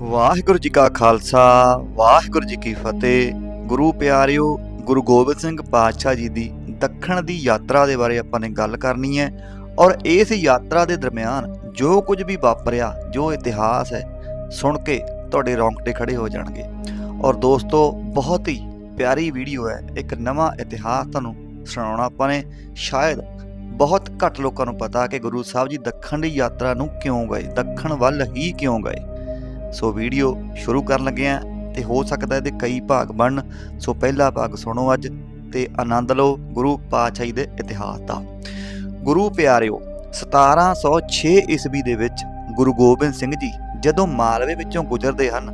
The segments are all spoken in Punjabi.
ਵਾਹਿਗੁਰੂ ਜੀ ਕਾ ਖਾਲਸਾ, ਵਾਹਿਗੁਰੂ ਜੀ ਕੀ ਫਤਿਹ। ਗੁਰੂ ਪਿਆਰਿਓ, ਗੁਰੂ ਗੋਬਿੰਦ ਸਿੰਘ ਪਾਤਸ਼ਾਹ ਜੀ ਦੀ ਦੱਖਣ ਦੀ ਯਾਤਰਾ ਦੇ ਬਾਰੇ ਆਪਾਂ ਨੇ ਗੱਲ ਕਰਨੀ ਹੈ ਔਰ ਇਸ ਯਾਤਰਾ ਦੇ ਦਰਮਿਆਨ ਜੋ ਕੁਝ ਵੀ ਵਾਪਰਿਆ, ਜੋ ਇਤਿਹਾਸ ਹੈ, ਸੁਣ ਕੇ ਤੁਹਾਡੇ ਰੌਂਗਟੇ ਖੜੇ ਹੋ ਜਾਣਗੇ। ਔਰ ਦੋਸਤੋ, ਬਹੁਤ ਹੀ ਪਿਆਰੀ ਵੀਡੀਓ ਹੈ, ਇੱਕ ਨਵਾਂ ਇਤਿਹਾਸ ਤੁਹਾਨੂੰ ਸੁਣਾਉਣਾ ਆਪਾਂ ਨੇ। ਸ਼ਾਇਦ ਬਹੁਤ ਘੱਟ ਲੋਕਾਂ ਨੂੰ ਪਤਾ ਕਿ ਗੁਰੂ ਸਾਹਿਬ ਜੀ ਦੱਖਣ ਦੀ ਯਾਤਰਾ ਨੂੰ ਕਿਉਂ ਗਏ, ਦੱਖਣ ਵੱਲ ਹੀ ਕਿਉਂ ਗਏ। ਸੋ ਵੀਡੀਓ ਸ਼ੁਰੂ ਕਰਨ ਲੱਗੇ ਆ ਤੇ ਹੋ ਸਕਦਾ ਇਹਦੇ ਕਈ ਭਾਗ ਬਣਨ। ਸੋ ਪਹਿਲਾ ਭਾਗ ਸੁਣੋ ਅੱਜ ਤੇ ਆਨੰਦ ਲਓ ਗੁਰੂ ਪਾਤਸ਼ਾਹੀ ਦੇ ਇਤਿਹਾਸ ਦਾ। ਗੁਰੂ ਪਿਆਰਿਓ 1706 ਈਸਵੀ ਦੇ ਵਿੱਚ ਗੁਰੂ ਗੋਬਿੰਦ ਸਿੰਘ ਜੀ ਜਦੋਂ ਮਾਲਵੇ ਵਿੱਚੋਂ ਗੁਜ਼ਰਦੇ ਹਨ,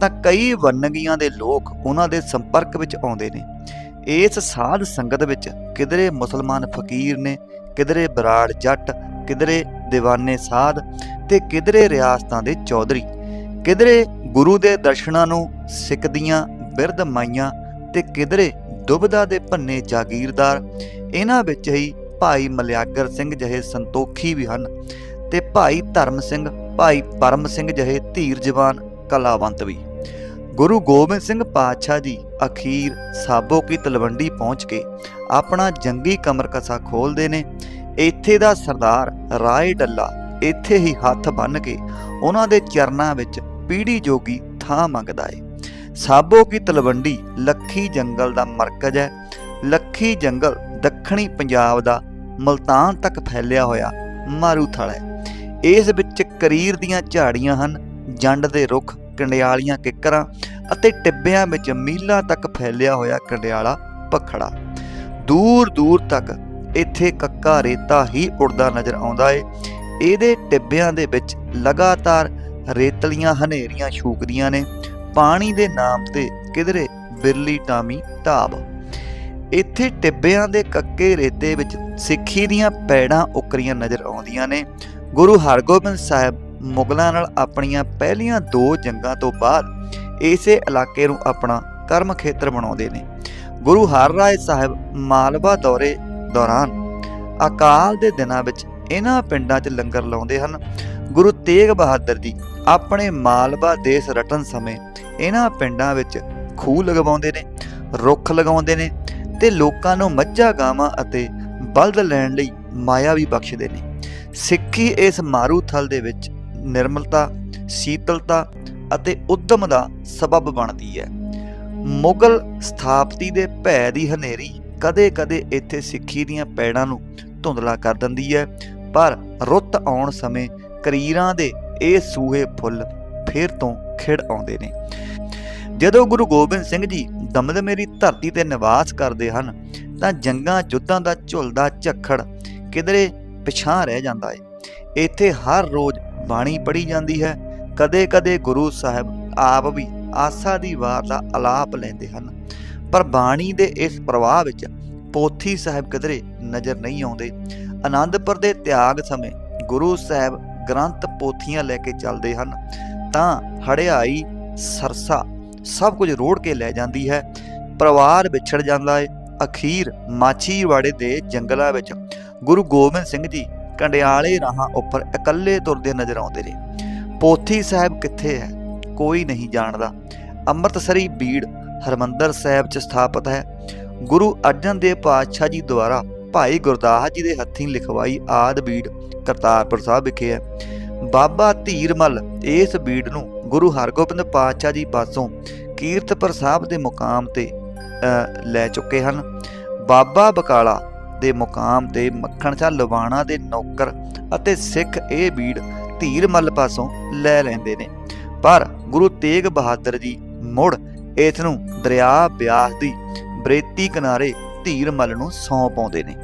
ਤਾਂ ਕਈ ਵੰਨਗੀਆਂ ਦੇ ਲੋਕ ਉਹਨਾਂ ਦੇ ਸੰਪਰਕ ਵਿੱਚ ਆਉਂਦੇ ਨੇ। ਇਸ ਸਾਧ ਸੰਗਤ ਵਿੱਚ ਕਿਧਰੇ ਮੁਸਲਮਾਨ ਫਕੀਰ ਨੇ, ਕਿਧਰੇ ਬਰਾੜ ਜੱਟ, ਕਿਧਰੇ ਦੀਵਾਨੇ ਸਾਧ ਤੇ ਕਿਧਰੇ ਰਿਆਸਤਾਂ ਦੇ ਚੌਧਰੀ। ਕਿਧਰੇ ਗੁਰੂ ਦੇ ਦਰਸ਼ਨਾਂ ਨੂੰ ਸਿੱਖਦੀਆਂ ਬਿਰਧ ਮਾਈਆਂ ਤੇ ਕਿਧਰੇ ਦੁਬਦਾ ਦੇ ਭੰਨੇ ਜਾਗੀਰਦਾਰ, ਇਹਨਾਂ ਵਿੱਚ ਹੀ ਭਾਈ ਮਲਿਆਗਰ ਸਿੰਘ ਜਿਹੇ ਸੰਤੋਖੀ ਵੀ ਹਨ ਤੇ ਭਾਈ ਧਰਮ ਸਿੰਘ, ਭਾਈ ਪਰਮ ਸਿੰਘ ਜਿਹੇ ਧੀਰ ਜਵਾਨ ਕਲਾਵੰਤ ਵੀ। ਗੁਰੂ ਗੋਬਿੰਦ ਸਿੰਘ ਪਾਤਸ਼ਾਹ ਜੀ ਅਖੀਰ ਸਾਬੋ ਕੀ ਤਲਵੰਡੀ ਪਹੁੰਚ ਕੇ ਆਪਣਾ ਜੰਗੀ ਕਮਰ ਕਸਾ ਖੋਲਦੇ ਨੇ। ਇੱਥੇ ਦਾ ਸਰਦਾਰ ਰਾਏ ਡੱਲਾ ਇੱਥੇ ਹੀ ਹੱਥ ਬੰਨ ਕੇ ਉਹਨਾਂ ਦੇ ਚਰਨਾਂ ਵਿੱਚ ਪੀੜੀ ਜੋਗੀ ਥਾਂ ਮੰਗਦਾ ਏ। ਸਾਬੋ ਕੀ ਤਲਵੰਡੀ, ਲੱਖੀ ਜੰਗਲ ਦਾ ਮਰਕਜ਼ ਹੈ। ਲੱਖੀ ਜੰਗਲ ਦੱਖਣੀ ਪੰਜਾਬ ਦਾ ਮਲਤਾਨ ਤੱਕ ਫੈਲਿਆ ਹੋਇਆ ਮਾਰੂਥਲ ਹੈ। ਇਸ ਵਿੱਚ ਕਰੀਰ ਦੀਆਂ ਝਾੜੀਆਂ ਹਨ, ਜੰਡ ਦੇ ਰੁੱਖ, ਕੰਡਿਆਲੀਆਂ ਕਿੱਕਰਾਂ ਅਤੇ ਟਿੱਬਿਆਂ ਵਿੱਚ ਮੀਲਾਂ ਤੱਕ ਫੈਲਿਆ ਹੋਇਆ ਕੰਡਿਆਲਾ ਪਖੜਾ। ਦੂਰ ਦੂਰ ਤੱਕ ਇੱਥੇ ਕੱਕਾ ਰੇਤਾ ਹੀ ਉੜਦਾ ਨਜ਼ਰ ਆਉਂਦਾ ਏ। ਇਹਦੇ ਟਿੱਬਿਆਂ ਦੇ ਵਿੱਚ ਲਗਾਤਾਰ ਰੇਤਲੀਆਂ ਹਨੇਰੀਆਂ ਛੂਕਦੀਆਂ ਨੇ। ਪਾਣੀ ਦੇ ਨਾਮ ਤੇ ਕਿਧਰੇ ਬਿਰਲੀ ਟਾਮੀ ਢਾਬ ਇੱਥੇ ਟਿੱਬਿਆਂ ਦੇ ਕੱਕੇ ਰੇਤੇ ਵਿੱਚ ਸਿੱਖੀ ਦੀਆਂ ਪੈੜਾਂ ਉਕਰੀਆਂ ਨਜ਼ਰ ਆਉਂਦੀਆਂ ਨੇ। ਗੁਰੂ ਹਰਗੋਬਿੰਦ ਸਾਹਿਬ ਮੁਗਲਾਂ ਨਾਲ ਆਪਣੀਆਂ ਪਹਿਲੀਆਂ ਦੋ ਜੰਗਾਂ ਤੋਂ ਬਾਅਦ ਇਸੇ ਇਲਾਕੇ ਨੂੰ ਆਪਣਾ ਕਰਮ ਖੇਤਰ ਬਣਾਉਂਦੇ ਨੇ। ਗੁਰੂ ਹਰ ਰਾਏ ਸਾਹਿਬ ਮਾਲਵਾ ਦੌਰੇ ਦੌਰਾਨ ਅਕਾਲ ਦੇ ਦਿਨਾਂ ਵਿੱਚ ਇਹਨਾਂ ਪਿੰਡਾਂ 'ਚ ਲੰਗਰ ਲਾਉਂਦੇ ਹਨ। ਗੁਰੂ ਤੇਗ ਬਹਾਦਰ ਜੀ ਆਪਣੇ ਮਾਲਵਾ ਦੇਸ਼ ਰਟਨ ਸਮੇਂ ਇਹਨਾਂ ਪਿੰਡਾਂ ਵਿੱਚ ਖੂਹ ਲਗਵਾਉਂਦੇ ਨੇ, ਰੁੱਖ ਲਗਾਉਂਦੇ ਨੇ ਤੇ ਲੋਕਾਂ ਨੂੰ ਮੱਝਾਂ, ਗਾਵਾਂ ਅਤੇ ਬਲਦ ਲੈਣ ਲਈ ਮਾਇਆ ਵੀ ਬਖਸ਼ਦੇ ਨੇ। ਸਿੱਖੀ ਇਸ ਮਾਰੂਥਲ ਦੇ ਵਿੱਚ ਨਿਰਮਲਤਾ, ਸ਼ੀਤਲਤਾ ਅਤੇ ਉਦਮ ਦਾ ਸਬਬ ਬਣਦੀ ਹੈ। ਮੁਗਲ ਸਥਾਪਤੀ ਦੇ ਭੈ ਦੀ ਹਨੇਰੀ ਕਦੇ-ਕਦੇ ਇੱਥੇ ਸਿੱਖੀ ਦੀਆਂ ਪੈੜਾਂ ਨੂੰ ਧੁੰਦਲਾ ਕਰ ਦਿੰਦੀ ਹੈ, ਪਰ ਰੁੱਤ ਆਉਣ ਸਮੇਂ ਕਰੀਰਾਂ ਦੇ ਇਹ ਸੂਹੇ ਫੁੱਲ ਫੇਰ ਤੋਂ ਖਿੜ ਆਉਂਦੇ ਨੇ। ਜਦੋਂ ਗੁਰੂ ਗੋਬਿੰਦ ਸਿੰਘ ਜੀ ਦਮਦਮੇ ਦੀ ਧਰਤੀ ਤੇ ਨਿਵਾਸ ਕਰਦੇ ਹਨ, ਤਾਂ ਜੰਗਾਂ ਜੁੱਧਾਂ ਦਾ ਝੁਲਦਾ ਝੱਖੜ ਕਿਧਰੇ ਪਿਛਾਂ ਰਹਿ ਜਾਂਦਾ ਹੈ ਇੱਥੇ ਹਰ ਰੋਜ਼ ਬਾਣੀ ਪੜ੍ਹੀ ਜਾਂਦੀ ਹੈ, ਕਦੇ-ਕਦੇ ਗੁਰੂ ਸਾਹਿਬ ਆਪ ਵੀ ਆਸਾ ਦੀ ਵਾਰ ਦਾ ਆਲਾਪ ਲੈਂਦੇ ਹਨ। ਪਰ ਬਾਣੀ ਦੇ ਇਸ ਪ੍ਰਵਾਹ ਵਿੱਚ ਪੋਥੀ ਸਾਹਿਬ ਕਿਧਰੇ ਨਜ਼ਰ ਨਹੀਂ ਆਉਂਦੇ। ਆਨੰਦਪੁਰ ਦੇ ਤਿਆਗ ਸਮੇਂ ਗੁਰੂ ਸਾਹਿਬ ਗ੍ਰੰਥ ਪੋਥੀਆਂ ਲੈ ਕੇ ਚੱਲਦੇ ਹਨ। ਤਾਂ ਹੜਿਆਈ, ਸਰਸਾ ਸਭ ਕੁਝ ਰੋੜ ਕੇ ਲੈ ਜਾਂਦੀ ਹੈ। ਪਰਿਵਾਰ ਵਿਛੜ ਜਾਂਦਾ ਹੈ ਅਖੀਰ ਮਾਛੀਵਾੜੇ ਦੇ ਜੰਗਲਾਂ ਵਿੱਚ ਗੁਰੂ ਗੋਬਿੰਦ ਸਿੰਘ ਜੀ ਕੰਡਿਆਲੇ ਰਾਹਾਂ ਉੱਪਰ ਇਕੱਲੇ ਤੁਰਦੇ ਨਜ਼ਰ ਆਉਂਦੇ ਨੇ। ਪੋਥੀ ਸਾਹਿਬ ਕਿੱਥੇ ਹੈ? ਕੋਈ ਨਹੀਂ ਜਾਣਦਾ। ਅੰਮ੍ਰਿਤਸਰੀ ਬੀੜ ਹਰਮੰਦਰ ਸਾਹਿਬ 'ਚ ਸਥਾਪਿਤ ਹੈ। ਗੁਰੂ ਅਰਜਨ ਦੇਵ ਪਾਤਸ਼ਾਹ ਜੀ ਦੁਆਰਾ ਭਾਈ ਗੁਰਦਾਸ ਜੀ ਦੇ ਹੱਥੀਂ ਲਿਖਵਾਈ ਆਦ ਬੀੜ ਕਰਤਾਰਪੁਰ ਸਾਹਿਬ ਵਿਖੇ ਹੈ। ਬਾਬਾ ਧੀਰਮਲ ਇਸ ਬੀੜ ਨੂੰ ਗੁਰੂ ਹਰਗੋਬਿੰਦ ਪਾਤਸ਼ਾਹ ਜੀ ਪਾਸੋਂ ਕੀਰਤਪੁਰ ਸਾਹਿਬ ਦੇ ਮੁਕਾਮ ਤੇ ਲੈ ਚੁੱਕੇ ਹਨ। ਬਾਬਾ ਬਕਾਲਾ ਦੇ ਮੁਕਾਮ ਤੇ ਮੱਖਣ ਸ਼ਾਹ ਲਵਾਣਾ ਦੇ ਨੌਕਰ ਅਤੇ ਸਿੱਖ ਇਹ ਬੀੜ ਧੀਰਮਲ ਪਾਸੋਂ ਲੈ ਲੈਂਦੇ ਨੇ। ਪਰ ਗੁਰੂ ਤੇਗ ਬਹਾਦਰ ਜੀ ਮੁੜ ਇਸ ਨੂੰ ਦਰਿਆ ਬਿਆਸ ਦੀ ਬਰੇਤੀ ਕਿਨਾਰੇ ਧੀਰਮਲ ਨੂੰ ਸੌਂਪ ਆਉਂਦੇ ਨੇ।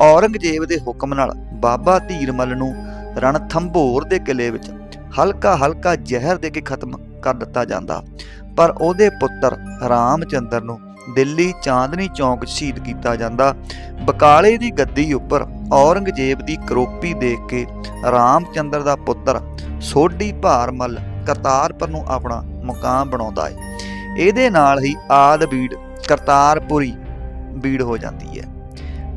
ਔਰੰਗਜ਼ੇਬ ਦੇ ਹੁਕਮ ਨਾਲ ਬਾਬਾ ਧੀਰਮਲ ਨੂੰ ਰਣਥੰਭੋਰ ਦੇ ਕਿਲੇ ਵਿੱਚ ਹਲਕਾ ਹਲਕਾ ਜ਼ਹਿਰ ਦੇ ਕੇ ਖਤਮ ਕਰ ਦਿੱਤਾ ਜਾਂਦਾ। ਪਰ ਉਹਦੇ ਪੁੱਤਰ ਰਾਮਚੰਦਰ ਨੂੰ ਦਿੱਲੀ ਚਾਂਦਨੀ ਚੌਂਕ ਸ਼ਹੀਦ ਕੀਤਾ ਜਾਂਦਾ। ਬਕਾਲੇ ਦੀ ਗੱਦੀ ਉੱਪਰ ਔਰੰਗਜ਼ੇਬ ਦੀ ਕਰੋਪੀ ਦੇਖ ਕੇ ਰਾਮਚੰਦਰ ਦਾ ਪੁੱਤਰ ਸੋਢੀ ਭਾਰਮਲ ਕਰਤਾਰਪੁਰ ਨੂੰ ਆਪਣਾ ਮੁਕਾਮ ਬਣਾਉਂਦਾ ਹੈ। ਇਹਦੇ ਨਾਲ ਹੀ ਆਦ ਬੀੜ ਕਰਤਾਰਪੁਰੀ ਬੀੜ ਹੋ ਜਾਂਦੀ ਹੈ।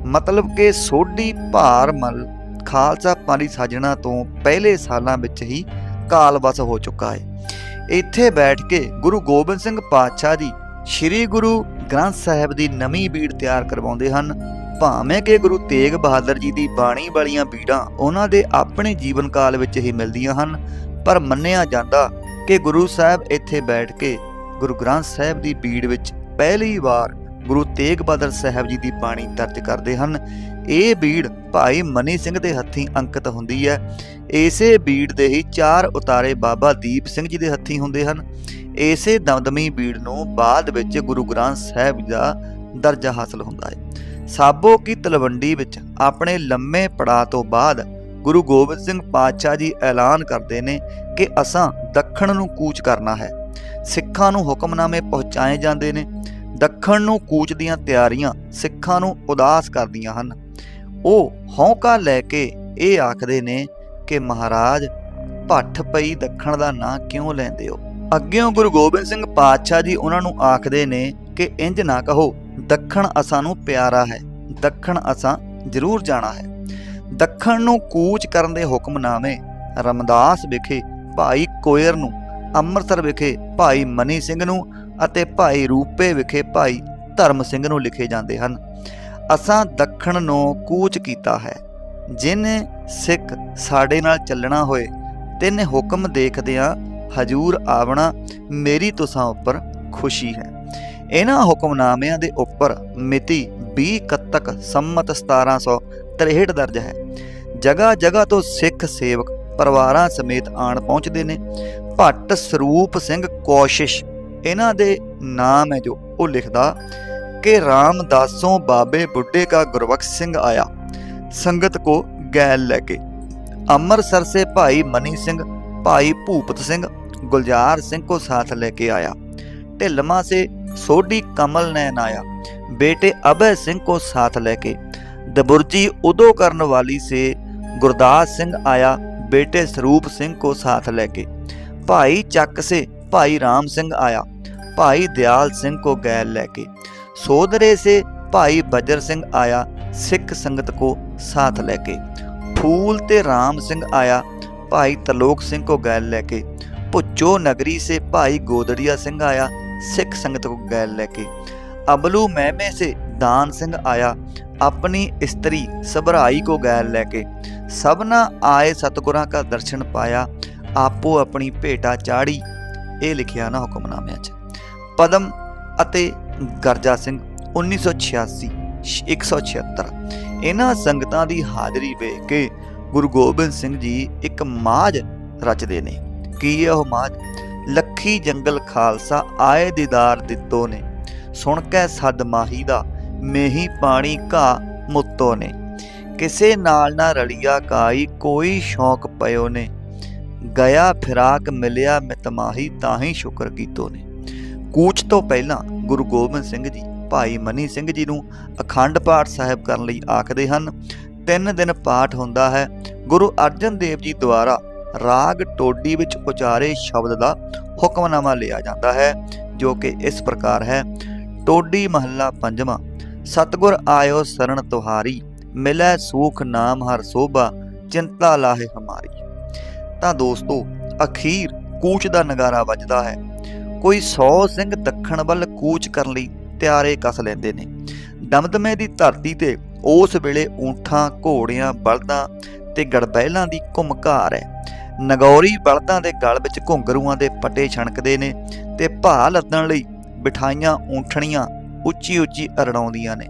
ਮਤਲਬ ਕਿ ਸੋਢੀ ਭਾਰਮਲ ਖਾਲਸਾ ਪਾਣੀ ਦੀ ਸਾਜਣਾ ਤੋਂ ਪਹਿਲੇ ਸਾਲਾਂ ਵਿੱਚ ਹੀ ਕਾਲਵਸ ਹੋ ਚੁੱਕਾ ਹੈ। ਇੱਥੇ ਬੈਠ ਕੇ ਗੁਰੂ ਗੋਬਿੰਦ ਸਿੰਘ ਪਾਤਸ਼ਾਹ ਜੀ ਸ੍ਰੀ ਗੁਰੂ ਗ੍ਰੰਥ ਸਾਹਿਬ ਦੀ ਨਵੀਂ ਬੀੜ ਤਿਆਰ ਕਰਵਾਉਂਦੇ ਹਨ। ਭਾਵੇਂ ਕਿ ਗੁਰੂ ਤੇਗ ਬਹਾਦਰ ਜੀ ਦੀ ਬਾਣੀ ਵਾਲੀਆਂ ਬੀੜਾਂ ਉਹਨਾਂ ਦੇ ਆਪਣੇ ਜੀਵਨ ਕਾਲ ਵਿੱਚ ਹੀ ਮਿਲਦੀਆਂ ਹਨ, ਪਰ ਮੰਨਿਆ ਜਾਂਦਾ ਕਿ ਗੁਰੂ ਸਾਹਿਬ ਇੱਥੇ ਬੈਠ ਕੇ ਗੁਰੂ ਗ੍ਰੰਥ ਸਾਹਿਬ ਦੀ ਬੀੜ ਵਿੱਚ ਪਹਿਲੀ ਵਾਰ ਗੁਰੂ ਤੇਗ ਬਹਾਦਰ ਸਾਹਿਬ ਜੀ ਦੀ ਬਾਣੀ ਦਰਜ ਕਰਦੇ ਹਨ। ਇਹ ਬੀੜ ਭਾਈ ਮਨੀ ਸਿੰਘ ਦੇ ਹੱਥੀਂ ਅੰਕਿਤ ਹੁੰਦੀ ਹੈ। ਇਸੇ ਬੀੜ ਦੇ ਹੀ ਚਾਰ ਉਤਾਰੇ ਬਾਬਾ ਦੀਪ ਸਿੰਘ ਜੀ ਦੇ ਹੱਥੀਂ ਹੁੰਦੇ ਹਨ। ਇਸੇ ਦਮਦਮੀ ਬੀੜ ਨੂੰ ਬਾਅਦ ਵਿੱਚ ਗੁਰੂ ਗ੍ਰੰਥ ਸਾਹਿਬ ਦਾ ਦਰਜਾ ਹਾਸਲ ਹੁੰਦਾ ਹੈ। ਸਾਬੋ ਕੀ ਤਲਵੰਡੀ ਵਿੱਚ ਆਪਣੇ ਲੰਮੇ ਪੜਾਅ ਤੋਂ ਬਾਅਦ ਗੁਰੂ ਗੋਬਿੰਦ ਸਿੰਘ ਪਾਤਸ਼ਾਹ ਜੀ ਐਲਾਨ ਕਰਦੇ ਨੇ ਕਿ ਅਸਾਂ ਦੱਖਣ ਨੂੰ ਕੂਚ ਕਰਨਾ ਹੈ। ਸਿੱਖਾਂ ਨੂੰ ਹੁਕਮਨਾਮੇ ਪਹੁੰਚਾਏ ਜਾਂਦੇ ਨੇ, ਦੱਖਣ ਨੂੰ ਕੂਚ ਦੀਆਂ ਤਿਆਰੀਆਂ ਸਿੱਖਾਂ ਨੂੰ ਉਦਾਸ ਕਰਦੀਆਂ ਹਨ। ਉਹ ਹੌਂਕਾ ਲੈ ਕੇ ਇਹ ਆਖਦੇ ਨੇ ਕਿ ਮਹਾਰਾਜ, ਭੱਠ ਪਈ ਦੱਖਣ ਦਾ ਨਾਂ ਕਿਉਂ ਲੈਂਦੇ ਹੋ? ਅੱਗਿਓਂ ਗੁਰੂ ਗੋਬਿੰਦ ਸਿੰਘ ਪਾਤਸ਼ਾਹ ਜੀ ਉਹਨਾਂ ਨੂੰ ਆਖਦੇ ਨੇ ਕਿ ਇੰਜ ਨਾ ਕਹੋ, ਦੱਖਣ ਅਸਾਂ ਨੂੰ ਪਿਆਰਾ ਹੈ, ਦੱਖਣ ਅਸਾਂ ਜ਼ਰੂਰ ਜਾਣਾ ਹੈ। ਦੱਖਣ ਨੂੰ ਕੂਚ ਕਰਨ ਦੇ ਹੁਕਮਨਾਮੇ ਰਮਦਾਸ ਵਿਖੇ ਭਾਈ ਕੋਇਰ ਨੂੰ ਅੰਮ੍ਰਿਤਸਰ ਵਿਖੇ ਭਾਈ ਮਨੀ ਸਿੰਘ ਨੂੰ ਅਤੇ ਭਾਈ ਰੂਪੇ ਵਿਖੇ ਭਾਈ ਧਰਮ ਸਿੰਘ ਨੂੰ ਲਿਖੇ ਜਾਂਦੇ ਹਨ। ਅਸਾਂ ਦੱਖਣ ਨੂੰ ਕੂਚ ਕੀਤਾ ਹੈ। ਜਿਨੇ ਸਿੱਖ ਸਾਡੇ ਨਾਲ ਚੱਲਣਾ ਹੋਏ, ਤਿੰਨ ਹੁਕਮ ਦੇਖਦਿਆਂ ਹਜੂਰ ਆਵਣਾ ਮੇਰੀ ਤੁਸਾਂ ਉੱਪਰ ਖੁਸ਼ੀ ਹੈ। ਇਹਨਾਂ ਹੁਕਮਨਾਮਿਆਂ ਦੇ ਉੱਪਰ ਮਿਤੀ 20 ਕੱਤਕ ਸੰਮਤ 1763 ਦਰਜ ਹੈ। ਜਗ੍ਹਾ ਜਗ੍ਹਾ ਤੋਂ ਸਿੱਖ ਸੇਵਕ ਪਰਿਵਾਰਾਂ ਸਮੇਤ ਆਣ ਪਹੁੰਚਦੇ ਨੇ। ਭੱਟ ਸਰੂਪ ਸਿੰਘ ਕੋਸ਼ਿਸ਼ ਇਹਨਾਂ ਦੇ ਨਾਮ ਹੈ ਜੋ ਉਹ ਲਿਖਦਾ ਕਿ ਰਾਮਦਾਸੋਂ ਬਾਬੇ ਬੁੱਢੇ ਕਾ ਗੁਰਬਖਸ਼ ਸਿੰਘ ਆਇਆ ਸੰਗਤ ਕੋ ਗੈਲ ਲੈ ਕੇ ਅੰਮ੍ਰਿਤਸਰ से भाई मनी सिंह भाई भूपत सिंह गुलजार सिंह को साथ लेके आया ढिलमा से सोडी कमल नैन आया बेटे अभय सिंह को साथ लेके दबुर्जी उदो करन वाली से गुरदास सिंह आया बेटे स्वरूप सिंह को साथ लेके भाई चक से भाई राम सिंह आया। भाई दयाल सिंह को गैल लेके। सोदरे से भाई बजर सिंह आया, सिख संगत को साथ लेके। फूल ते राम सिंह आया, भाई तलोक सिंह को गैल लेके। भुच्चो नगरी से भाई गोदड़िया सिंह आया, सिख संगत को गैल लेके। अबलू महमे से दान सिंह आया, अपनी स्त्री सबराई को गैल लेके। सबना आए सतगुरां का दर्शन पाया ਆਪੋ ਆਪਣੀ ਭੇਟਾ ਚਾੜੀ, ਇਹ ਲਿਖਿਆ ਨਾ ਹੁਕਮਨਾਮਿਆਂ 'ਚ। ਪਦਮ ਅਤੇ ਗਰਜਾ ਸਿੰਘ 1986 176 ਇਹਨਾਂ ਸੰਗਤਾਂ ਦੀ ਹਾਜ਼ਰੀ ਵੇਖ ਕੇ ਗੁਰੂ ਗੋਬਿੰਦ ਸਿੰਘ ਜੀ ਇੱਕ ਮਾਜ ਰਚਦੇ ਨੇ। ਕੀ ਉਹ ਮਾਜ ਲੱਖੀ ਜੰਗਲ ਖਾਲਸਾ ਆਏ ਦੀਦਾਰ ਦਿੱਤੋ ਨੇ। ਸੁਣ ਕੇ ਸਦ ਮਾਹੀ ਦਾ, ਮੇਹੀ ਪਾਣੀ ਘਾ ਮੁੱਤੋ ਨੇ। ਕਿਸੇ ਨਾਲ ਨਾ ਰਲਿਆ ਕਾਈ, ਕੋਈ ਸ਼ੌਕ ਪਇਓ ਨੇ। ਗਿਆ ਫਿਰਾਕ ਮਿਲਿਆ ਮਿਤਮਾਹੀ ਤਾਂ ਹੀ ਸ਼ੁਕਰ ਕੀਤੋ ਨੇ। ਕੂਚ ਤੋਂ ਪਹਿਲਾਂ ਗੁਰੂ ਗੋਬਿੰਦ ਸਿੰਘ ਜੀ ਭਾਈ ਮਨੀ ਸਿੰਘ ਜੀ ਨੂੰ ਅਖੰਡ ਪਾਠ ਸਾਹਿਬ ਕਰਨ ਲਈ ਆਖਦੇ ਹਨ, ਤਿੰਨ ਦਿਨ ਪਾਠ ਹੁੰਦਾ ਹੈ, ਗੁਰੂ ਅਰਜਨ ਦੇਵ ਜੀ ਦੁਆਰਾ ਰਾਗ ਟੋਡੀ ਵਿੱਚ ਉਚਾਰੇ ਸ਼ਬਦ ਦਾ ਹੁਕਮਨਾਮਾ ਲਿਆ ਜਾਂਦਾ ਹੈ, ਜੋ ਕਿ ਇਸ ਪ੍ਰਕਾਰ ਹੈ, ਟੋਡੀ ਮਹੱਲਾ ਪੰਜਵਾਂ, ਸਤਗੁਰ ਆਇਓ ਸਰਣ ਤੁਹਾਰੀ, ਮਿਲੈ ਸੂਖ ਨਾਮ ਹਰ ਸੋਭਾ, ਚਿੰਤਾ ਲਾਹੇ ਹਮਾਰੀ। ਤਾਂ ਦੋਸਤੋ, ਅਖੀਰ ਕੂਚ ਦਾ ਨਗਾਰਾ ਵੱਜਦਾ ਹੈ। ਕੋਈ 100 ਸਿੰਘ ਦੱਖਣ ਵੱਲ ਕੂਚ ਕਰਨ ਲਈ ਤਿਆਰੇ ਕਸ ਲੈਂਦੇ ਨੇ। ਦਮਦਮੇ ਦੀ ਧਰਤੀ ਤੇ ਉਸ ਵੇਲੇ ਊਂਠਾਂ, ਘੋੜਿਆਂ, ਬਲਦਾਂ ਤੇ ਗੜਬੈਲਾਂ ਦੀ ਘੁਮਕਾਰ ਹੈ। ਨਗੌਰੀ ਬਲਦਾਂ ਦੇ ਗਲ ਵਿੱਚ ਘੁੰਗਰੂਆਂ ਦੇ ਪੱਟੇ ਛਣਕਦੇ ਨੇ ਤੇ ਭਾਅ ਲੱਦਣ ਲਈ ਬਿਠਾਈਆਂ ਊਂਠਣੀਆਂ ਉੱਚੀ ਉੱਚੀ ਅਰੜਾਉਂਦੀਆਂ ਨੇ।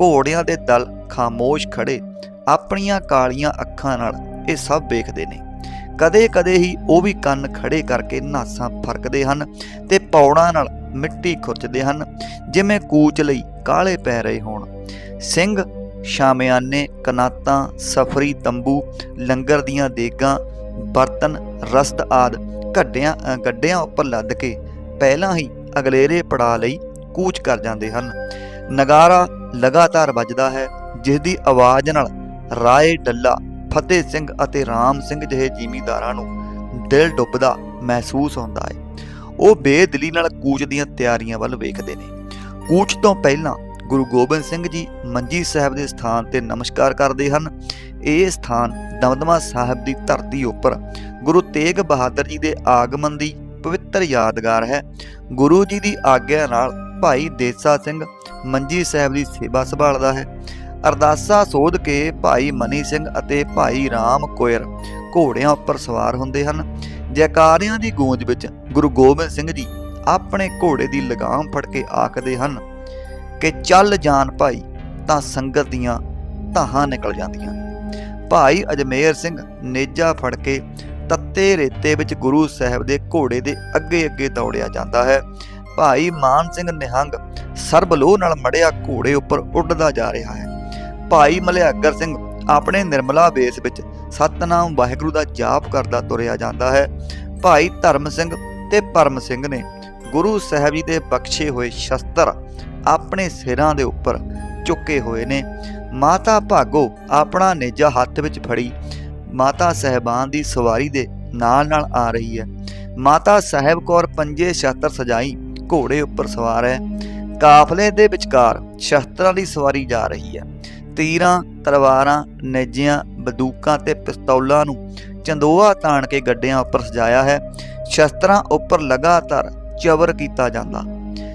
ਘੋੜਿਆਂ ਦੇ ਦਲ ਖਾਮੋਸ਼ ਖੜੇ ਆਪਣੀਆਂ ਕਾਲੀਆਂ ਅੱਖਾਂ ਨਾਲ ਇਹ ਸਭ ਵੇਖਦੇ ਨੇ। ਕਦੇ-ਕਦੇ ਹੀ ਉਹ ਵੀ ਕੰਨ ਖੜੇ ਕਰਕੇ ਨਾਸਾਂ ਫਰਕਦੇ ਹਨ ਤੇ ਪੌੜਾਂ ਨਾਲ ਮਿੱਟੀ ਖੁਰਚਦੇ ਹਨ, ਜਿਵੇਂ ਕੂਚ ਲਈ ਕਾਲੇ ਪੈ ਰਹੇ ਹੋਣ। ਸਿੰਘ, ਸ਼ਾਮਿਆਨੇ, ਕਨਾਤਾਂ, ਸਫਰੀ, ਤੰਬੂ, ਲੰਗਰ ਦੀਆਂ ਦੇਗਾਂ, ਬਰਤਨ ਰਸਦ ਆਦ ਘੱਡਿਆਂ ਗੱਡਿਆਂ ਉੱਪਰ ਲੱਦ ਕੇ ਪਹਿਲਾਂ ਹੀ ਅਗਲੇਰੇ ਪੜਾ ਲਈ ਕੂਚ ਕਰ ਜਾਂਦੇ ਹਨ। ਨਗਾਰਾ ਲਗਾਤਾਰ ਵੱਜਦਾ ਹੈ ਜਿਸ ਦੀ ਆਵਾਜ਼ ਨਾਲ ਰਾਏ ਡੱਲਾ ਫਤਿਹ ਸਿੰਘ ਅਤੇ ਰਾਮ ਸਿੰਘ ਜਿਹੇ ਜ਼ਿਮੀਂਦਾਰਾਂ ਨੂੰ ਦਿਲ ਡੁੱਬਦਾ ਮਹਿਸੂਸ ਹੁੰਦਾ ਹੈ। ਉਹ ਬੇਦਿਲੀ ਨਾਲ ਕੂਚ ਦੀਆਂ ਤਿਆਰੀਆਂ ਵੱਲ ਵੇਖਦੇ ਨੇ। ਕੂਚ ਤੋਂ ਪਹਿਲਾਂ ਗੁਰੂ ਗੋਬਿੰਦ ਸਿੰਘ ਜੀ ਮੰਜੀ ਸਾਹਿਬ ਦੇ ਸਥਾਨ ਤੇ ਨਮਸਕਾਰ ਕਰਦੇ ਹਨ। ਇਹ ਸਥਾਨ ਦਮਦਮਾ ਸਾਹਿਬ ਦੀ ਧਰਤੀ ਉੱਪਰ ਗੁਰੂ ਤੇਗ ਬਹਾਦਰ ਜੀ ਦੇ ਆਗਮਨ ਦੀ ਪਵਿੱਤਰ ਯਾਦਗਾਰ ਹੈ। ਗੁਰੂ ਜੀ ਦੀ ਆਗਿਆ ਨਾਲ ਭਾਈ ਦੇਸਾ ਸਿੰਘ ਮੰਜੀ ਸਾਹਿਬ ਦੀ ਸੇਵਾ ਸੰਭਾਲਦਾ ਹੈ। ਅਰਦਾਸਾ ਸੋਧ ਕੇ ਭਾਈ ਮਨੀ ਸਿੰਘ ਅਤੇ ਭਾਈ ਰਾਮ ਕੋਇਰ ਘੋੜਿਆਂ ਉੱਪਰ ਸਵਾਰ ਹੁੰਦੇ ਹਨ। ਜੈਕਾਰਿਆਂ ਦੀ ਗੂੰਜ ਵਿੱਚ ਗੁਰੂ ਗੋਬਿੰਦ ਸਿੰਘ ਜੀ ਆਪਣੇ ਘੋੜੇ ਦੀ ਲਗਾਮ ਫੜ ਕੇ ਆਖਦੇ ਹਨ ਕਿ ਚੱਲ ਜਾਣ ਭਾਈ, ਤਾਂ ਸੰਗਤ ਦੀਆਂ ਧਾਹਾਂ ਨਿਕਲ ਜਾਂਦੀਆਂ। ਭਾਈ ਅਜਮੇਰ ਸਿੰਘ ਨੇਜਾ ਫੜ ਕੇ ਤੱਤੇ ਰੇਤੇ ਵਿੱਚ ਗੁਰੂ ਸਾਹਿਬ ਦੇ ਘੋੜੇ ਦੇ ਅੱਗੇ ਅੱਗੇ ਦੌੜਿਆ ਜਾਂਦਾ ਹੈ। ਭਾਈ ਮਾਨ ਸਿੰਘ ਨਿਹੰਗ ਸਰਬਲੋਹ ਨਾਲ ਮੜਿਆ ਘੋੜੇ ਉੱਪਰ ਉੱਡਦਾ ਜਾ ਰਿਹਾ ਹੈ। ਭਾਈ ਮਲਿਆਗਰ ਸਿੰਘ ਆਪਣੇ ਨਿਰਮਲਾ ਬੇਸ ਵਿੱਚ ਸਤਨਾਮ ਵਾਹਿਗੁਰੂ ਦਾ ਜਾਪ ਕਰਦਾ ਤੁਰਿਆ ਜਾਂਦਾ ਹੈ। ਭਾਈ ਧਰਮ ਸਿੰਘ ਤੇ ਪਰਮ ਸਿੰਘ ਨੇ ਗੁਰੂ ਸਾਹਿਬ ਜੀ ਦੇ ਬਖਸ਼ੇ ਹੋਏ ਸ਼ਸਤਰ ਆਪਣੇ ਸਿਰਾਂ ਦੇ ਉੱਪਰ ਚੁੱਕੇ ਹੋਏ ਨੇ। ਮਾਤਾ ਭਾਗੋ ਆਪਣਾ ਨੇਜਾ ਹੱਥ ਵਿੱਚ ਫੜੀ। ਮਾਤਾ ਸਹਿਬਾਨ ਦੀ ਸਵਾਰੀ ਦੇ ਨਾਲ ਨਾਲ ਆ ਰਹੀ ਹੈ। ਮਾਤਾ ਸਾਹਿਬ ਕੌਰ ਪੰਜੇ ਸ਼ਸਤਰ ਸਜਾਈ ਘੋੜੇ ਉੱਪਰ ਸਵਾਰ ਹੈ। ਕਾਫਲੇ ਦੇ ਵਿਚਕਾਰ ਸ਼ਸਤਰਾਂ ਦੀ ਸਵਾਰੀ ਜਾ ਰਹੀ ਹੈ। ਤੀਰਾਂ, ਤਲਵਾਰਾਂ, ਨੇਜਿਆਂ, ਬੰਦੂਕਾਂ ਤੇ ਪਿਸਤੌਲਾਂ ਨੂੰ ਚੰਦੋਆ ਤਾਣ ਕੇ ਗੱਡਿਆਂ ਉੱਪਰ ਸਜਾਇਆ ਹੈ। ਸ਼ਸਤਰਾਂ ਉੱਪਰ ਲਗਾਤਾਰ ਚਵਰ ਕੀਤਾ ਜਾਂਦਾ।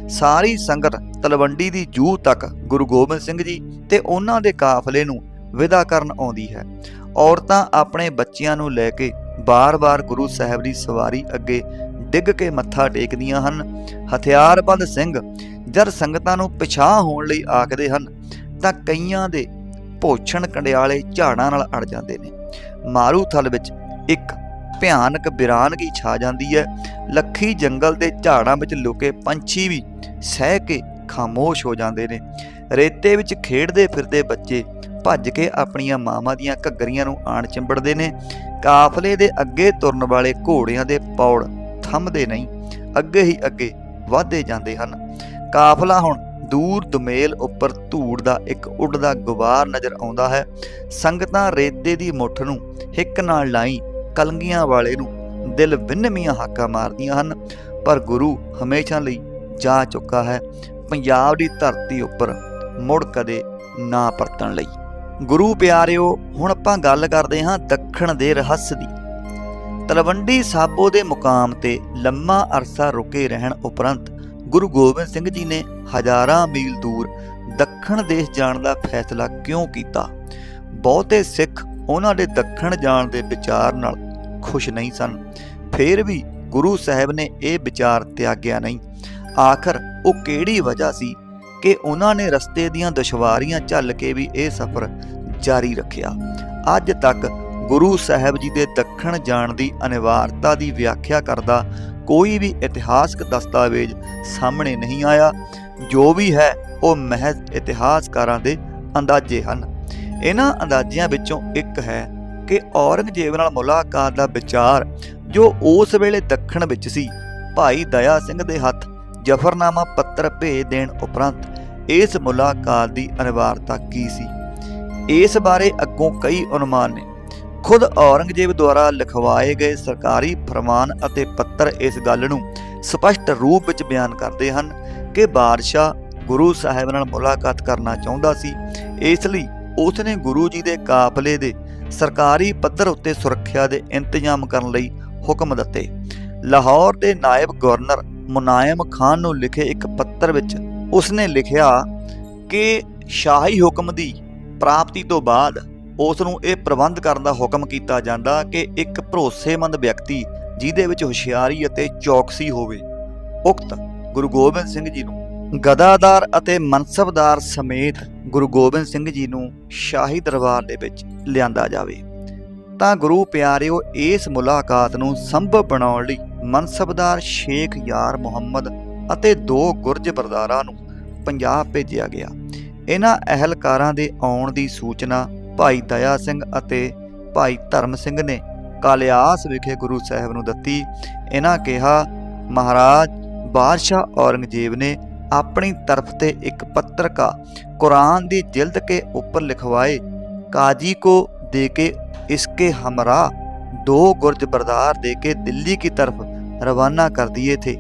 ਸਾਰੀ ਸੰਗਤ ਤਲਵੰਡੀ ਦੀ ਜੂਹ ਤੱਕ ਗੁਰੂ ਗੋਬਿੰਦ ਸਿੰਘ ਜੀ ਤੇ ਉਹਨਾਂ ਦੇ ਕਾਫਲੇ ਨੂੰ ਵਿਦਾ ਕਰਨ ਆਉਂਦੀ ਹੈ। ਔਰਤਾਂ ਆਪਣੇ ਬੱਚਿਆਂ ਨੂੰ ਲੈ ਕੇ ਬਾਰ-ਬਾਰ ਗੁਰੂ ਸਾਹਿਬ ਦੀ ਸਵਾਰੀ ਅੱਗੇ ਡਿੱਗ ਕੇ ਮੱਥਾ ਟੇਕਦੀਆਂ ਹਨ। ਹਥਿਆਰਬੰਦ ਸਿੰਘ ਜਦ ਸੰਗਤਾਂ ਨੂੰ ਪਿਛਾਹ ਹੋਣ ਲਈ ਆਖਦੇ ਹਨ ਤਾਂ ਕਈਆਂ ਦੇ ਭੋਛਣ ਕੰਡਿਆਲੇ ਝਾੜਾਂ ਨਾਲ ਅੜ ਜਾਂਦੇ ਨੇ। ਮਾਰੂਥਲ ਵਿੱਚ ਇੱਕ ਭਿਆਨਕ ਬਿਰਾਨਗੀ ਛਾ ਜਾਂਦੀ ਹੈ। ਲੱਖੀ ਜੰਗਲ ਦੇ ਝਾੜਾਂ ਵਿੱਚ ਲੁਕੇ ਪੰਛੀ ਵੀ ਸਹਿ ਕੇ ਖਾਮੋਸ਼ ਹੋ ਜਾਂਦੇ ਨੇ। ਰੇਤੇ ਵਿੱਚ ਖੇਡਦੇ ਫਿਰਦੇ ਬੱਚੇ ਭੱਜ ਕੇ ਆਪਣੀਆਂ ਮਾਵਾਂ ਦੀਆਂ ਘੱਗਰੀਆਂ ਨੂੰ ਆਣ ਚਿੰਬੜਦੇ ਨੇ। ਕਾਫਲੇ ਦੇ ਅੱਗੇ ਤੁਰਨ ਵਾਲੇ ਘੋੜਿਆਂ ਦੇ ਪੌੜ ਥੰਮਦੇ ਨਹੀਂ, ਅੱਗੇ ਹੀ ਅੱਗੇ ਵਧਦੇ ਜਾਂਦੇ ਹਨ। ਕਾਫਲਾ ਹੁਣ ਦੂਰ ਦੁਮੇਲ ਉੱਪਰ ਧੂੜ ਦਾ ਇੱਕ ਉੱਡਦਾ ਗੁਬਾਰ ਨਜ਼ਰ ਆਉਂਦਾ ਹੈ। ਸੰਗਤਾਂ ਰੇਤੇ ਦੀ ਮੁੱਠ ਨੂੰ ਹਿੱਕ ਨਾਲ ਲਾਈ ਕਲੰਗੀਆਂ ਵਾਲੇ ਨੂੰ ਦਿਲ ਵਿੰਨਵੀਆਂ ਹਾਕਾਂ ਮਾਰਦੀਆਂ ਹਨ, ਪਰ ਗੁਰੂ ਹਮੇਸ਼ਾ ਲਈ ਜਾ ਚੁੱਕਾ ਹੈ। ਪੰਜਾਬ ਦੀ ਧਰਤੀ ਉੱਪਰ ਮੁੜ ਕਦੇ ਨਾ ਪਰਤਣ ਲਈ। ਗੁਰੂ ਪਿਆਰਿਓ, ਹੁਣ ਆਪਾਂ ਗੱਲ ਕਰਦੇ ਹਾਂ ਦੱਖਣ ਦੇ ਰਹੱਸ ਦੀ। ਤਲਵੰਡੀ ਸਾਬੋ ਦੇ ਮੁਕਾਮ ਤੇ ਲੰਮਾ ਅਰਸਾ ਰੁਕੇ ਰਹਿਣ ਉਪਰੰਤ ਗੁਰੂ ਗੋਬਿੰਦ ਸਿੰਘ ਜੀ ਨੇ ਹਜ਼ਾਰਾਂ ਮੀਲ ਦੂਰ ਦੱਖਣ ਦੇਸ਼ ਜਾਣ ਦਾ ਫੈਸਲਾ ਕਿਉਂ ਕੀਤਾ? ਬਹੁਤੇ ਸਿੱਖ ਉਹਨਾਂ ਦੇ ਦੱਖਣ ਜਾਣ ਦੇ ਵਿਚਾਰ ਨਾਲ ਖੁਸ਼ ਨਹੀਂ ਸਨ। ਫਿਰ ਵੀ ਗੁਰੂ ਸਾਹਿਬ ਨੇ ਇਹ ਵਿਚਾਰ ਤਿਆਗਿਆ ਨਹੀਂ। ਆਖਰ ਉਹ ਕਿਹੜੀ ਵਜ੍ਹਾ ਸੀ ਕਿ ਉਹਨਾਂ ਨੇ ਰਸਤੇ ਦੀਆਂ ਦੁਸ਼ਵਾਰੀਆਂ ਝੱਲ ਕੇ ਵੀ ਇਹ ਸਫ਼ਰ ਜਾਰੀ ਰੱਖਿਆ? ਅੱਜ ਤੱਕ ਗੁਰੂ ਸਾਹਿਬ ਜੀ ਦੇ ਦੱਖਣ ਜਾਣ ਦੀ ਅਨਿਵਾਰਤਾ ਦੀ ਵਿਆਖਿਆ ਕਰਦਾ ਕੋਈ ਵੀ ਇਤਿਹਾਸਕ ਦਸਤਾਵੇਜ਼ ਸਾਹਮਣੇ ਨਹੀਂ ਆਇਆ, ਜੋ ਵੀ ਹੈ, ਉਹ ਮਹਿਜ਼ ਇਤਿਹਾਸਕਾਰਾਂ ਦੇ ਅੰਦਾਜ਼ੇ ਹਨ। ਇਹਨਾਂ ਅੰਦਾਜ਼ਿਆਂ ਵਿੱਚੋਂ ਇੱਕ ਹੈ ਕਿ ਔਰੰਗਜ਼ੇਬ ਨਾਲ ਮੁਲਾਕਾਤ ਦਾ ਵਿਚਾਰ ਜੋ ਉਸ ਵੇਲੇ ਦੱਖਣ ਵਿੱਚ ਸੀ, ਭਾਈ ਦਇਆ ਸਿੰਘ ਦੇ ਹੱਥ ਜਫਰਨਾਮਾ ਪੱਤਰ ਭੇਜ ਦੇਣ ਉਪਰੰਤ ਇਸ ਮੁਲਾਕਾਤ ਦੀ ਅਨਿਵਾਰਤਾ ਕੀ ਸੀ? ਇਸ ਬਾਰੇ ਅੱਗੋਂ ਕਈ ਅਨੁਮਾਨ ਨੇ। ਖੁਦ ਔਰੰਗਜ਼ੇਬ ਦੁਆਰਾ ਲਿਖਵਾਏ ਗਏ ਸਰਕਾਰੀ ਫਰਮਾਨ ਅਤੇ ਪੱਤਰ ਇਸ ਗੱਲ ਨੂੰ ਸਪਸ਼ਟ ਰੂਪ ਵਿੱਚ ਬਿਆਨ ਕਰਦੇ ਹਨ ਕਿ ਬਾਦਸ਼ਾਹ ਗੁਰੂ ਸਾਹਿਬ ਨਾਲ ਮੁਲਾਕਾਤ ਕਰਨਾ ਚਾਹੁੰਦਾ ਸੀ। ਇਸ ਲਈ ਉਸ ਨੇ ਗੁਰੂ ਜੀ ਦੇ ਕਾਫਲੇ ਦੇ ਸਰਕਾਰੀ ਪੱਧਰ ਉੱਤੇ ਸੁਰੱਖਿਆ ਦੇ ਇੰਤਜ਼ਾਮ ਕਰਨ ਲਈ ਹੁਕਮ ਦਿੱਤੇ। ਲਾਹੌਰ ਦੇ ਨਾਇਬ ਗਵਰਨਰ ਮੁਨਾਇਮ ਖਾਨ ਨੂੰ ਲਿਖੇ ਇੱਕ ਪੱਤਰ ਵਿੱਚ ਉਸਨੇ ਲਿਖਿਆ ਕਿ ਸ਼ਾਹੀ ਹੁਕਮ ਦੀ ਪ੍ਰਾਪਤੀ ਤੋਂ ਬਾਅਦ ਉਸ ਨੂੰ ਇਹ ਪ੍ਰਬੰਧ ਕਰਨ ਦਾ ਹੁਕਮ ਕੀਤਾ ਜਾਂਦਾ ਕਿ ਇੱਕ ਭਰੋਸੇਮੰਦ ਵਿਅਕਤੀ ਜਿਹਦੇ ਵਿੱਚ ਹੁਸ਼ਿਆਰੀ ਅਤੇ ਚੌਕਸੀ ਹੋਵੇ। ਉਕਤ ਗੁਰੂ ਗੋਬਿੰਦ ਸਿੰਘ ਜੀ ਨੂੰ ਗਦਾਦਾਰ ਅਤੇ ਮਨਸਬਦਾਰ ਸਮੇਤ ਗੁਰੂ ਗੋਬਿੰਦ ਸਿੰਘ ਜੀ ਨੂੰ ਸ਼ਾਹੀ ਦਰਬਾਰ ਦੇ ਵਿੱਚ ਲਿਆਂਦਾ ਜਾਵੇ। ਤਾਂ ਗੁਰੂ ਪਿਆਰਿਓ, ਇਸ ਮੁਲਾਕਾਤ ਨੂੰ ਸੰਭਵ ਬਣਾਉਣ ਲਈ ਮਨਸਬਦਾਰ ਸ਼ੇਖ ਯਾਰ ਮੁਹੰਮਦ ਅਤੇ ਦੋ ਗੁਰਜ ਬਰਦਾਰਾਂ ਨੂੰ ਪੰਜਾਬ ਭੇਜਿਆ ਗਿਆ। ਇਹਨਾਂ ਅਹਿਲਕਾਰਾਂ ਦੇ ਆਉਣ ਦੀ ਸੂਚਨਾ ਭਾਈ ਦਇਆ ਸਿੰਘ ਅਤੇ ਭਾਈ ਧਰਮ ਸਿੰਘ ਨੇ ਕਾਲਿਆਸ ਵਿਖੇ ਗੁਰੂ ਸਾਹਿਬ ਨੂੰ ਦਿੱਤੀ ਇਹਨਾਂ ਕਿਹਾ ਮਹਾਰਾਜ ਬਾਦਸ਼ਾਹ ਔਰੰਗਜ਼ੇਬ ਨੇ ਆਪਣੀ ਤਰਫ ਤੇ ਇੱਕ ਪੱਤਰਕਾ ਕੁਰਾਨ ਦੀ ਜਿਲਦ ਕੇ ਉੱਪਰ ਲਿਖਵਾਏ ਕਾਜੀ को दे के इसके हमरा दो गुर्ज बरदार दे के दिल्ली की तरफ रवाना कर दिए थे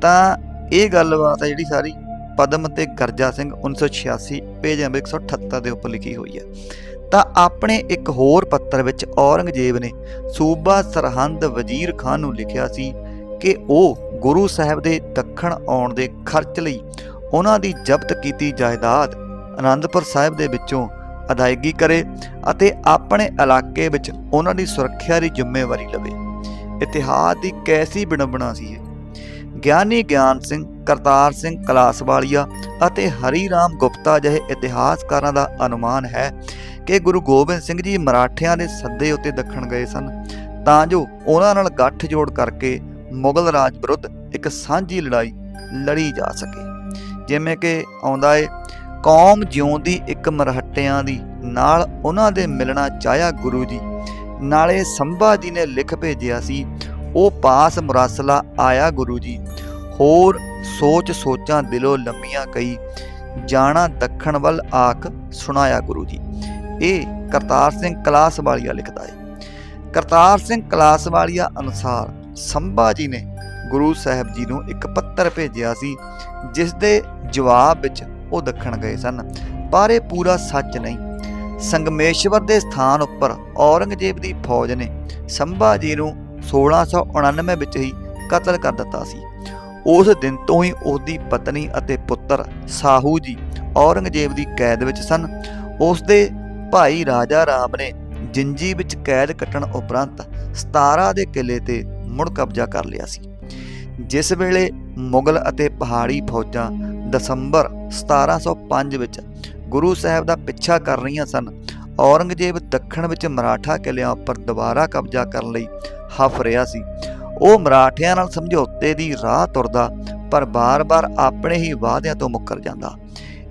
ਤਾਂ ਇਹ ਗੱਲਬਾਤ ਹੈ ਜਿਹੜੀ ਸਾਰੀ ਪਦਮ ਅਤੇ ਗਰਜਾ ਸਿੰਘ 1986 ਪੇਜ ਨੰਬਰ 178 ਦੇ ਉੱਪਰ ਲਿਖੀ ਹੋਈ ਹੈ। ਤਾਂ ਆਪਣੇ ਇੱਕ ਹੋਰ ਪੱਤਰ ਵਿੱਚ ਔਰੰਗਜ਼ੇਬ ਨੇ ਸੂਬਾ ਸਰਹੰਦ ਵਜ਼ੀਰ ਖਾਨ ਨੂੰ ਲਿਖਿਆ ਸੀ ਕਿ ਉਹ ਗੁਰੂ ਸਾਹਿਬ ਦੇ ਦੱਖਣ ਆਉਣ ਦੇ ਖਰਚ ਲਈ ਉਹਨਾਂ ਦੀ ਜ਼ਬਤ ਕੀਤੀ ਜਾਇਦਾਦ ਆਨੰਦਪੁਰ ਸਾਹਿਬ ਦੇ ਵਿੱਚੋਂ ਅਦਾਇਗੀ ਕਰੇ ਅਤੇ ਆਪਣੇ ਇਲਾਕੇ ਵਿੱਚ ਉਹਨਾਂ ਦੀ ਸੁਰੱਖਿਆ ਦੀ ਜ਼ਿੰਮੇਵਾਰੀ ਲਵੇ। ਇਤਿਹਾਸ ਦੀ ਕੈਸੀ ਬਿੜੰਬਣਾ ਸੀ ਇਹ। ਗਿਆਨੀ ਗਿਆਨ ਸਿੰਘ, ਕਰਤਾਰ ਸਿੰਘ ਕਲਾਸਵਾਲੀਆ ਅਤੇ ਹਰੀ ਰਾਮ ਗੁਪਤਾ ਜਿਹੇ ਇਤਿਹਾਸਕਾਰਾਂ ਦਾ ਅਨੁਮਾਨ ਹੈ ਕਿ ਗੁਰੂ ਗੋਬਿੰਦ ਸਿੰਘ ਜੀ ਮਰਾਠਿਆਂ ਦੇ ਸੱਦੇ ਉੱਤੇ ਦੱਖਣ ਗਏ ਸਨ। ਤਾਂ ਜੋ ਉਹਨਾਂ ਨਾਲ ਗੱਠ ਜੋੜ ਕਰਕੇ ਮੁਗਲ ਰਾਜ ਵਿਰੁੱਧ ਇੱਕ ਸਾਂਝੀ ਲੜਾਈ ਲੜੀ ਜਾ ਸਕੇ। ਜਿਵੇਂ ਕਿ ਆਉਂਦਾ ਏ, ਕੌਮ ਜਿਉਂਦੀ ਇੱਕ ਮਰਹੱਟਿਆਂ ਦੀ ਨਾਲ ਉਹਨਾਂ ਦੇ ਮਿਲਣਾ ਚਾਹਿਆ ਗੁਰੂ ਜੀ। ਨਾਲੇ ਸੰਭਾ ਜੀ ਨੇ ਲਿਖ ਭੇਜਿਆ ਸੀ ਉਹ ਪਾਸ ਮੁਰਾਸਲਾ ਆਇਆ ਗੁਰੂ ਜੀ। ਹੋਰ ਸੋਚ ਸੋਚਾਂ ਦਿਲੋਂ ਲੰਮੀਆਂ ਕਈ ਜਾਣਾ ਦੱਖਣ ਵੱਲ ਆਖ ਸੁਣਾਇਆ ਗੁਰੂ ਜੀ। ਇਹ ਕਰਤਾਰ ਸਿੰਘ ਕਲਾਸ ਵਾਲੀਆ ਲਿਖਦਾ ਹੈ ਕਰਤਾਰ ਸਿੰਘ ਕਲਾਸ ਵਾਲੀਆ ਅਨੁਸਾਰ ਸੰਭਾ ਜੀ ਨੇ ਗੁਰੂ ਸਾਹਿਬ ਜੀ ਨੂੰ ਇੱਕ ਪੱਤਰ ਭੇਜਿਆ ਸੀ, ਜਿਸ ਦੇ ਜਵਾਬ ਵਿੱਚ ਉਹ ਦੱਖਣ ਗਏ ਸਨ। ਪਰ ਇਹ ਪੂਰਾ ਸੱਚ ਨਹੀਂ। ਸੰਗਮੇਸ਼ਵਰ ਦੇ ਸਥਾਨ ਉੱਪਰ ਔਰੰਗਜ਼ੇਬ ਦੀ ਫੌਜ ਨੇ ਸੰਭਾ ਜੀ ਨੂੰ 1699 ਵਿੱਚ ਹੀ ਕਤਲ ਕਰ ਦਿੱਤਾ ਸੀ। ਉਸ ਦਿਨ ਤੋਂ ਹੀ ਉਹਦੀ ਪਤਨੀ ਅਤੇ ਪੁੱਤਰ ਸਾਹੂ ਜੀ ਔਰੰਗਜ਼ੇਬ ਦੀ ਕੈਦ ਵਿੱਚ ਸਨ। ਉਸ ਦੇ ਭਾਈ ਰਾਜਾ ਰਾਮ ਨੇ ਜਿੰਜੀ ਵਿੱਚ ਕੈਦ ਕੱਟਣ ਉਪਰੰਤ 17 ਦੇ ਕਿਲੇ ਤੇ ਮੁੜ ਕਬਜ਼ਾ ਕਰ ਲਿਆ ਸੀ। ਜਿਸ ਵੇਲੇ ਮੁਗਲ ਅਤੇ ਪਹਾੜੀ ਫੌਜਾਂ ਦਸੰਬਰ 1705 ਵਿੱਚ ਗੁਰੂ ਸਾਹਿਬ ਦਾ ਪਿੱਛਾ ਕਰ ਰਹੀਆਂ ਸਨ ਔਰੰਗਜ਼ੇਬ ਦੱਖਣ ਵਿੱਚ ਮਰਾਠਾ ਕਿਲਿਆਂ ਉੱਪਰ ਦੁਬਾਰਾ ਕਬਜ਼ਾ ਕਰਨ ਲਈ ਹਫ ਰਿਹਾ ਸੀ। ਉਹ ਮਰਾਠਿਆਂ ਨਾਲ ਸਮਝੌਤੇ ਦੀ ਰਾਹ ਤੁਰਦਾ, ਪਰ ਬਾਰ-ਬਾਰ ਆਪਣੇ ਹੀ ਵਾਅਦਿਆਂ ਤੋਂ ਮੁੱਕਰ ਜਾਂਦਾ।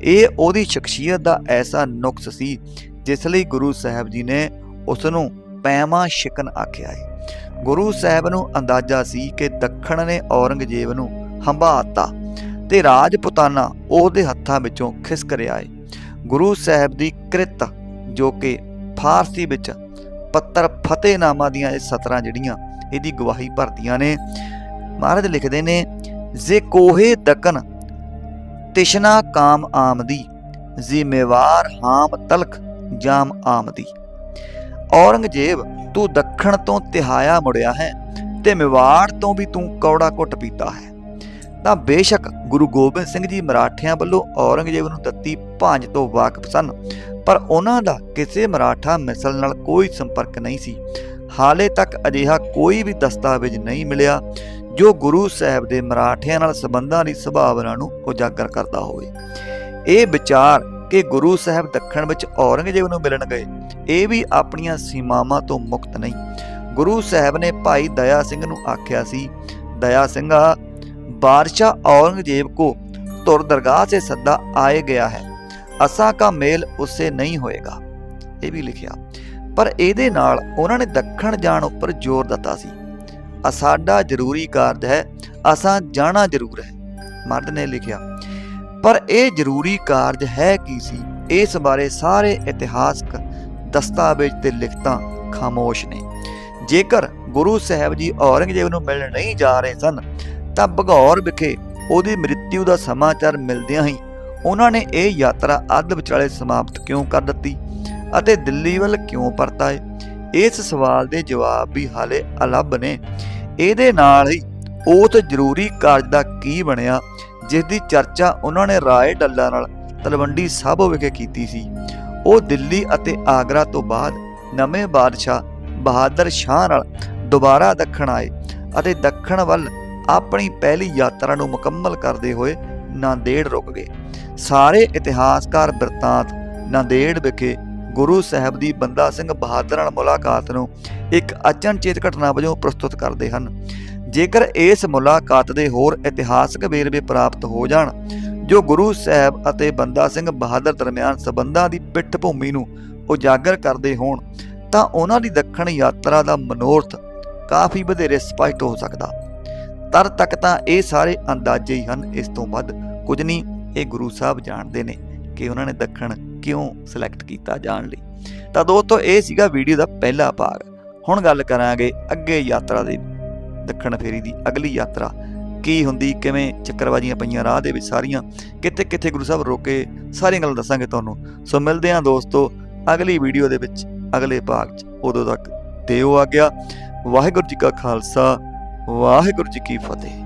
ਇਹ ਉਹਦੀ ਸ਼ਖਸੀਅਤ ਦਾ ਐਸਾ ਨੁਕਸ ਸੀ, ਜਿਸ ਲਈ ਗੁਰੂ ਸਾਹਿਬ ਜੀ ਨੇ ਉਸ ਨੂੰ ਪੈਮਾ ਸ਼ਿਕਨ ਆਖਿਆ ਹੈ ਗੁਰੂ ਸਾਹਿਬ ਨੂੰ ਅੰਦਾਜ਼ਾ ਸੀ ਕਿ ਦੱਖਣ ਨੇ ਔਰੰਗਜ਼ੇਬ ਨੂੰ ਹੰਬਾਤਾ ਤੇ ਰਾਜਪੁਤਾਨਾ ਉਹਦੇ ਹੱਥਾਂ ਵਿੱਚੋਂ ਖਿਸਕ ਰਿਹਾ ਹੈ ਗੁਰੂ ਸਾਹਿਬ ਦੀ ਕ੍ਰਿਤ ਜੋ ਕਿ ਫਾਰਸੀ ਵਿੱਚ ਪੱਤਰ ਫਤਿਹਨਾਮਾ ਦੀਆਂ ਇਹ ਸਤਰਾਂ ਜਿਹੜੀਆਂ, ਇਹਦੀ ਗਵਾਹੀ ਭਰਦੀਆਂ ਨੇ। ਮਹਾਰਾਜ ਲਿਖਦੇ ਨੇ, ਜੇ ਕੋਹੇ ਦਕਨ ਤਿਸ਼ਨਾ ਕਾਮ ਆਮਦੀ ਜ਼ਿੰਮੇਵਾਰ ਹਾਮ ਤਲਖ ਜਾਮ ਆਮਦੀ। ਔਰੰਗਜ਼ੇਬ, ਤੂੰ ਦੱਖਣ ਤੋਂ ਤਿਹਾਇਆ ਮੁੜਿਆ ਹੈ, ਤੇ ਮੇਵਾੜ ਤੋਂ ਵੀ ਤੂੰ ਕੌੜਾ ਘੁੱਟ ਪੀਤਾ ਹੈ। ਤਾਂ ਬੇਸ਼ੱਕ ਗੁਰੂ ਗੋਬਿੰਦ ਸਿੰਘ ਜੀ ਮਰਾਠਿਆਂ ਵੱਲੋਂ ਔਰੰਗਜ਼ੇਬ ਨੂੰ ਦਿੱਤੀ ਭਾਂਜ ਤੋਂ ਵਾਕਫ ਸਨ। ਪਰ ਉਹਨਾਂ ਦਾ ਕਿਸੇ ਮਰਾਠਾ ਮਿਸਲ ਨਾਲ ਕੋਈ ਸੰਪਰਕ ਨਹੀਂ ਸੀ। ਹਾਲੇ ਤੱਕ ਅਜਿਹਾ ਕੋਈ ਵੀ ਦਸਤਾਵੇਜ਼ ਨਹੀਂ ਮਿਲਿਆ, ਜੋ ਗੁਰੂ ਸਾਹਿਬ ਦੇ ਮਰਾਠਿਆਂ ਨਾਲ ਸੰਬੰਧਾਂ ਦੀ ਸੰਭਾਵਨਾ ਨੂੰ ਉਜਾਗਰ ਕਰਦਾ ਹੋਵੇ। ਇਹ ਵਿਚਾਰ ਕਿ ਗੁਰੂ ਸਾਹਿਬ ਦੱਖਣ ਵਿੱਚ ਔਰੰਗਜ਼ੇਬ ਨੂੰ ਮਿਲਣ ਗਏ, ਇਹ ਵੀ ਆਪਣੀਆਂ ਸੀਮਾਵਾਂ ਤੋਂ ਮੁਕਤ ਨਹੀਂ। ਗੁਰੂ ਸਾਹਿਬ ਨੇ ਭਾਈ ਦਇਆ ਸਿੰਘ ਨੂੰ ਆਖਿਆ ਸੀ, ਦਇਆ ਸਿੰਘਾ, ਬਾਦਸ਼ਾਹ ਔਰੰਗਜ਼ੇਬ ਕੋ ਤੁਰ ਦਰਗਾਹ ਸੇ ਸੱਦਾ ਆਏ ਗਿਆ ਹੈ। ਅਸਾਂ ਕਾ ਮੇਲ ਉਸੇ ਨਹੀਂ ਹੋਏਗਾ। ਇਹ ਵੀ ਲਿਖਿਆ। ਪਰ ਇਹਦੇ ਨਾਲ ਉਹਨਾਂ ਨੇ ਦੱਖਣ ਜਾਣ ਉੱਪਰ ਜ਼ੋਰ ਦਿੱਤਾ ਸੀ। ਅਸਾਡਾ ਜ਼ਰੂਰੀ ਕਾਰਜ ਹੈ, ਅਸਾਂ ਜਾਣਾ ਜ਼ਰੂਰ ਹੈ, ਮਰਦ ਨੇ ਲਿਖਿਆ। ਪਰ ਇਹ ਜ਼ਰੂਰੀ ਕਾਰਜ ਹੈ ਕੀ ਸੀ? ਇਸ ਬਾਰੇ ਸਾਰੇ ਇਤਿਹਾਸਕ ਦਸਤਾਵੇਜ਼ ਤੇ ਲਿਖਤਾਂ ਖਾਮੋਸ਼ ਨੇ। ਜੇਕਰ ਗੁਰੂ ਸਾਹਿਬ ਜੀ ਔਰੰਗਜ਼ੇਬ ਨੂੰ ਮਿਲਣ ਨਹੀਂ ਜਾ ਰਹੇ ਸਨ, ਤਾਂ ਭਗੌਰ ਵਿਖੇ ਉਹਦੀ ਮ੍ਰਿਤਿੂ ਦਾ ਸਮਾਚਾਰ ਮਿਲਦਿਆਂ ਹੀ ਉਹਨਾਂ ਨੇ ਇਹ ਯਾਤਰਾ ਅੱਧ ਵਿਚਾਲੇ ਸਮਾਪਤ ਕਿਉਂ ਕਰ ਦਿੱਤੀ ਅਤੇ ਦਿੱਲੀ ਵੱਲ ਕਿਉਂ ਪਰਤਾਏ ਇਸ ਸਵਾਲ ਦੇ ਜਵਾਬ ਵੀ ਹਾਲੇ ਅਲੱਭ ਨੇ। ਇਹਦੇ ਨਾਲ ਹੀ ਉਸ ਜ਼ਰੂਰੀ ਕਾਰਜ ਦਾ ਕੀ ਬਣਿਆ ਜਿਸ ਦੀ ਚਰਚਾ ਉਹਨਾਂ ਨੇ ਰਾਏ ਡੱਲਾ ਨਾਲ ਤਲਵੰਡੀ ਸਾਬੋ ਵਿਖੇ ਕੀਤੀ ਸੀ। ਉਹ ਦਿੱਲੀ ਅਤੇ ਆਗਰਾ ਤੋਂ ਬਾਅਦ ਨਵੇਂ ਬਾਦਸ਼ਾਹ ਬਹਾਦਰ ਸ਼ਾਹ ਨਾਲ ਦੁਬਾਰਾ ਦੱਖਣ ਆਏ ਅਤੇ ਦੱਖਣ ਵੱਲ ਆਪਣੀ ਪਹਿਲੀ ਯਾਤਰਾ ਨੂੰ ਮੁਕੰਮਲ ਕਰਦੇ ਹੋਏ ਨਾਂਦੇੜ ਰੁਕ ਗਏ। ਸਾਰੇ ਇਤਿਹਾਸਕਾਰ ਬਿਰਤਾਂਤ ਨਾਂਦੇੜ ਵਿਖੇ ਗੁਰੂ ਸਾਹਿਬ ਦੀ ਬੰਦਾ ਸਿੰਘ ਬਹਾਦਰ ਨਾਲ ਮੁਲਾਕਾਤ ਨੂੰ ਇੱਕ ਅਚਨਚੇਤ ਘਟਨਾ ਵਜੋਂ ਪ੍ਰਸਤੁਤ ਕਰਦੇ ਹਨ। ਜੇਕਰ ਇਸ ਮੁਲਾਕਾਤ ਦੇ ਹੋਰ ਇਤਿਹਾਸਕ ਵੇਰਵੇ ਪ੍ਰਾਪਤ ਹੋ ਜਾਣ, ਜੋ ਗੁਰੂ ਸਾਹਿਬ ਅਤੇ ਬੰਦਾ ਸਿੰਘ ਬਹਾਦਰ ਦਰਮਿਆਨ ਸਬੰਧਾਂ ਦੀ ਪਿੱਠ ਭੂਮੀ ਨੂੰ ਉਜਾਗਰ ਕਰਦੇ ਹੋਣ, ਤਾਂ ਉਹਨਾਂ ਦੀ ਦੱਖਣ ਯਾਤਰਾ ਦਾ ਮਨੋਰਥ ਕਾਫੀ ਵਧੇਰੇ ਸਪਸ਼ਟ ਹੋ ਸਕਦਾ। ਤਰ ਤੱਕ ਤਾਂ ਇਹ ਸਾਰੇ ਅੰਦਾਜ਼ੇ ਹੀ ਹਨ ਇਸ ਤੋਂ ਵੱਧ। ਕੁਝ ਨਹੀਂ, ਇਹ ਗੁਰੂ ਸਾਹਿਬ ਜਾਣਦੇ ਨੇ ਕਿ ਉਹਨਾਂ ਨੇ ਦੱਖਣ ਕਿਉਂ ਸਿਲੈਕਟ ਕੀਤਾ ਜਾਣ ਲਈ। ਤਾਂ ਦੋਸਤੋ, ਇਹ ਸੀਗਾ ਵੀਡੀਓ ਦਾ ਪਹਿਲਾ ਭਾਗ। ਹੁਣ ਗੱਲ ਕਰਾਂਗੇ ਅੱਗੇ ਯਾਤਰਾ ਦੇ ਦੱਖਣ ਫੇਰੀ ਦੀ। ਅਗਲੀ ਯਾਤਰਾ ਕੀ ਹੁੰਦੀ, ਕਿਵੇਂ ਚੱਕਰਵਾਜੀਆਂ ਪਈਆਂ ਰਾਹ ਦੇ ਵਿੱਚ ਸਾਰੀਆਂ ਕਿੱਥੇ ਕਿੱਥੇ ਗੁਰੂ ਸਾਹਿਬ ਰੋਕੇ, ਸਾਰੀਆਂ ਗੱਲਾਂ ਦੱਸਾਂਗੇ ਤੁਹਾਨੂੰ। ਸੋ ਮਿਲਦੇ ਹਾਂ ਦੋਸਤੋ ਅਗਲੀ ਵੀਡੀਓ ਦੇ ਵਿੱਚ, ਅਗਲੇ ਭਾਗ 'ਚ। ਉਦੋਂ ਤੱਕ ਦਿਓ ਆ ਗਿਆ ਵਾਹਿਗੁਰੂ ਜੀ ਕਾ ਖਾਲਸਾ, ਵਾਹਿਗੁਰੂ ਜੀ ਕੀ ਫਤਿਹ।